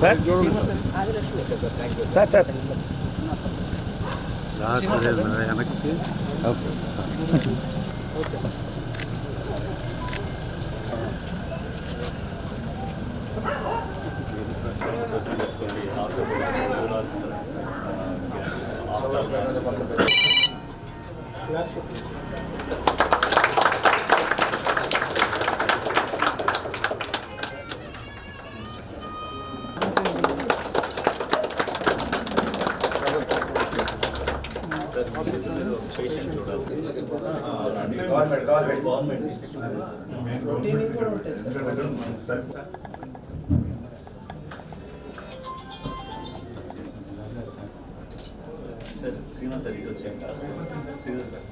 Sir sir sir వెనక్కి okay sir Srinivas sir ఇటు వచ్చాక సార్.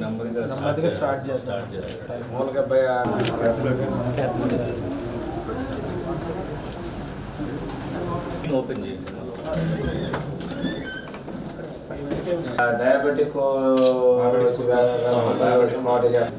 నెమ్మదిగా స్టార్ట్ చేస్తాం. స్టార్ట్ చేయాలి మామూలుగా భయ ఓపెన్ చేయండి డయాబెటిక్ డయాబెటిక్ మోడల్ చేస్తాం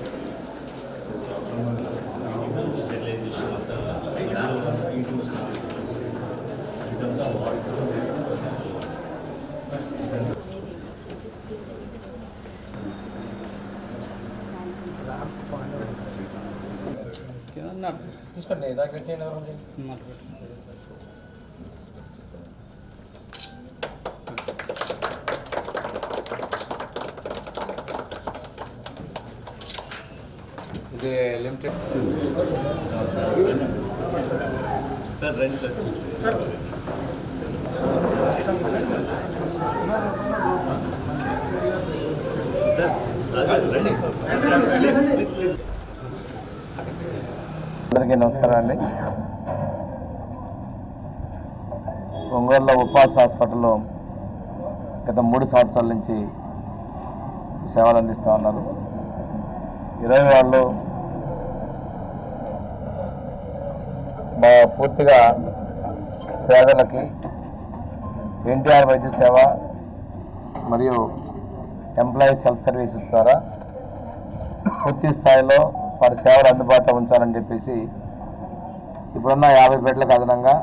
తీసుకోండి దాకా చేయండి ఎవరు ఇది లిమిటెడ్ సార్ రండి సార్ సార్ రండి అందరికీ నమస్కారం అండి. ఒంగోలులో ఉపాస్ హాస్పిటల్లో గత మూడు సంవత్సరాల నుంచి సేవలు అందిస్తూ ఉన్నారు. ఇరవై వాళ్ళు మా పూర్తిగా పేదలకి ఎన్టీఆర్ వైద్య సేవ మరియు ఎంప్లాయీస్ హెల్త్ సర్వీసెస్ ద్వారా పూర్తి స్థాయిలో వారి సేవలు అందుబాటులో ఉంచాలని చెప్పేసి ఇప్పుడున్న యాభై బెడ్లకు అదనంగా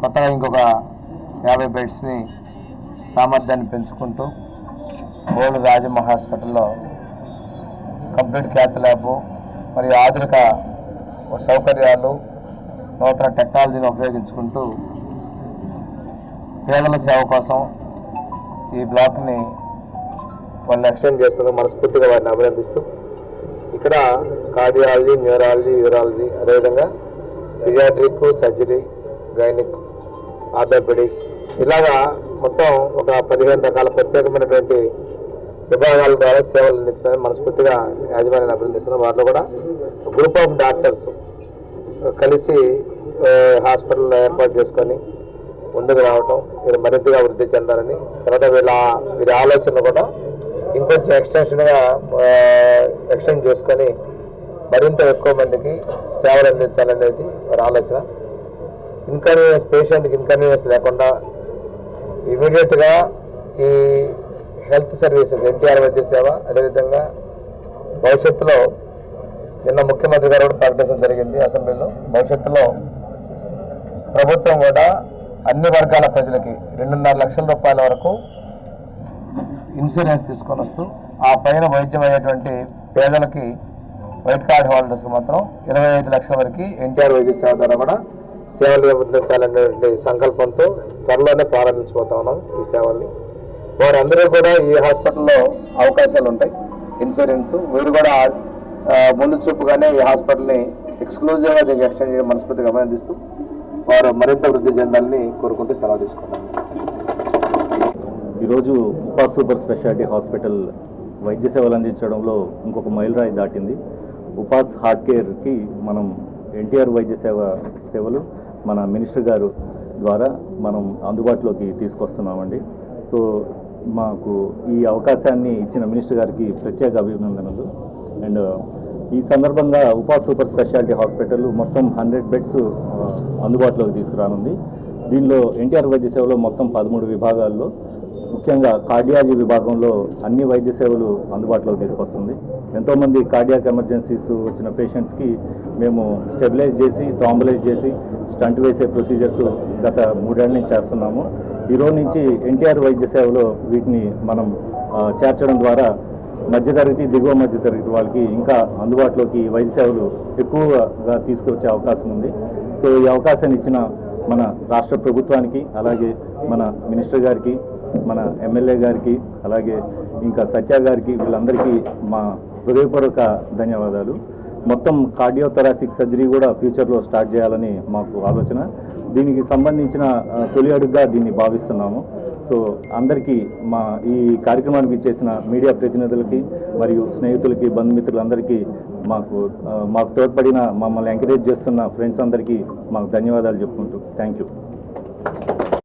కొత్తగా ఇంకొక యాభై బెడ్స్ని సామర్థ్యాన్ని పెంచుకుంటూ ఓల్డ్ రాజమ్మ హాస్పిటల్లో కంప్లీట్ క్యాత్ ల్యాబ్ మరియు ఆధునిక సౌకర్యాలు నూతన టెక్నాలజీని ఉపయోగించుకుంటూ పేదల సేవ కోసం ఈ బ్లాక్ని వాళ్ళు ఎక్స్టెండ్ చేస్తున్న మనస్ఫూర్తిగా వారిని అభినందిస్తూ ఇక్కడ కార్డియాలజీ న్యూరాలజీ యూరాలజీ అదేవిధంగా పిడియాట్రిక్ సర్జరీ గైనిక్ ఆర్థోపెడిక్స్ ఇలాగా మొత్తం ఒక పదిహేను రకాల ప్రత్యేకమైనటువంటి విభాగాల ద్వారా సేవలు అందించడానికి మనస్ఫూర్తిగా యాజమాన్యాన్ని అభినందిస్తున్నాం. వాటిలో కూడా గ్రూప్ ఆఫ్ డాక్టర్స్ కలిసి హాస్పిటల్ ఏర్పాటు చేసుకొని ముందుకు రావటం వీరు మరింతగా వృద్ధి చెందాలని. తర్వాత వీళ్ళ వీరి ఆలోచనలు కూడా ఇంకొంచెం ఎక్స్టెన్షన్గా ఎక్స్టెండ్ చేసుకొని మరింత ఎక్కువ మందికి సేవలు అందించాలనేది వారి ఆలోచన. ఇన్కన్వీనియన్స్ పేషెంట్కి ఇన్కన్వీనియన్స్ లేకుండా ఇమీడియట్గా ఈ హెల్త్ సర్వీసెస్ ఎన్టీఆర్ వైద్య సేవ అదేవిధంగా భవిష్యత్తులో నిన్న ముఖ్యమంత్రి గారు కూడా ప్రకటించడం జరిగింది అసెంబ్లీలో. భవిష్యత్తులో ప్రభుత్వం కూడా అన్ని వర్గాల ప్రజలకి రెండున్నర లక్షల రూపాయల వరకు ఇన్సూరెన్స్ తీసుకొని వస్తూ ఆ పైన వైద్యం అయ్యేటువంటి పేదలకి వైట్ కార్డ్ హోల్డర్స్కి మాత్రం ఇరవై ఐదు లక్షల వరకు ఎన్టీఆర్ వైద్య సేవ ద్వారా కూడా సేవలు అందించాలనే సంకల్పంతో త్వరలోనే ప్రారంభించబోతా ఉన్నాం ఈ సేవల్ని. వారందరూ కూడా ఈ హాస్పిటల్లో అవకాశాలు ఉంటాయి. ఇన్సూరెన్స్ వీరు కూడా ముందు చూపుగానే ఈ హాస్పిటల్ని ఎక్స్క్లూజివ్గా దీనికి ఎక్స్టెండ్ చేయడం మనస్ఫూర్తిగా అభినందిస్తూ వారు మరింత వృద్ధి చెందాలని కోరుకుంటూ సెలవు తీసుకుంటాను ఈరోజు ఉపా సూపర్ స్పెషాలిటీ హాస్పిటల్ వైద్య సేవలు అందించడంలో ఇంకొక మైలురాయి దాటింది. ఉపాస్ హార్ట్ కేర్కి మనం ఎన్టీఆర్ వైద్య సేవ సేవలు మన మినిస్టర్ గారు ద్వారా మనం అందుబాటులోకి తీసుకొస్తున్నామండి. సో మాకు ఈ అవకాశాన్ని ఇచ్చిన మినిస్టర్ గారికి ప్రత్యేక అభినందనలు. అండ్ ఈ సందర్భంగా ఉపా సూపర్ స్పెషాలిటీ హాస్పిటల్ మొత్తం హండ్రెడ్ బెడ్స్ అందుబాటులోకి తీసుకురానుంది. దీనిలో ఎన్టీఆర్ వైద్య సేవలో మొత్తం పదమూడు విభాగాల్లో ముఖ్యంగా కార్డియాలజీ విభాగంలో అన్ని వైద్య సేవలు అందుబాటులోకి తీసుకొస్తుంది. ఎంతోమంది కార్డియాక్ ఎమర్జెన్సీస్ వచ్చిన పేషెంట్స్కి మేము స్టెబిలైజ్ చేసి థాంబలైజ్ చేసి స్టంట్ వేసే ప్రొసీజర్స్ గత మూడేళ్ళ నుంచి చేస్తున్నాము. ఈ రోజు నుంచి ఎన్టీఆర్ వైద్య సేవలో వీటిని మనం చేర్చడం ద్వారా మధ్యతరగతి దిగువ మధ్యతరగతి వాళ్ళకి ఇంకా అందుబాటులోకి వైద్య సేవలు ఎక్కువగా తీసుకొచ్చే అవకాశం ఉంది. సో ఈ అవకాశాన్ని ఇచ్చిన మన రాష్ట్ర ప్రభుత్వానికి అలాగే మన మినిస్టర్ గారికి మన ఎమ్మెల్యే గారికి అలాగే ఇంకా సత్య గారికి వీళ్ళందరికీ మా హృదయపూర్వక ధన్యవాదాలు. మొత్తం కార్డియోథెరాసిక్ సర్జరీ కూడా ఫ్యూచర్లో స్టార్ట్ చేయాలని మాకు ఆలోచన. దీనికి సంబంధించిన తొలి అడుగుగా దీన్ని భావిస్తున్నాము. సో అందరికీ మా ఈ కార్యక్రమానికి చేసిన మీడియా ప్రతినిధులకి మరియు స్నేహితులకి బంధుమిత్రులందరికీ మాకు మాకు తోడ్పడిన మమ్మల్ని ఎంకరేజ్ చేస్తున్న ఫ్రెండ్స్ అందరికీ మాకు ధన్యవాదాలు చెప్పుకుంటూ. Thank you.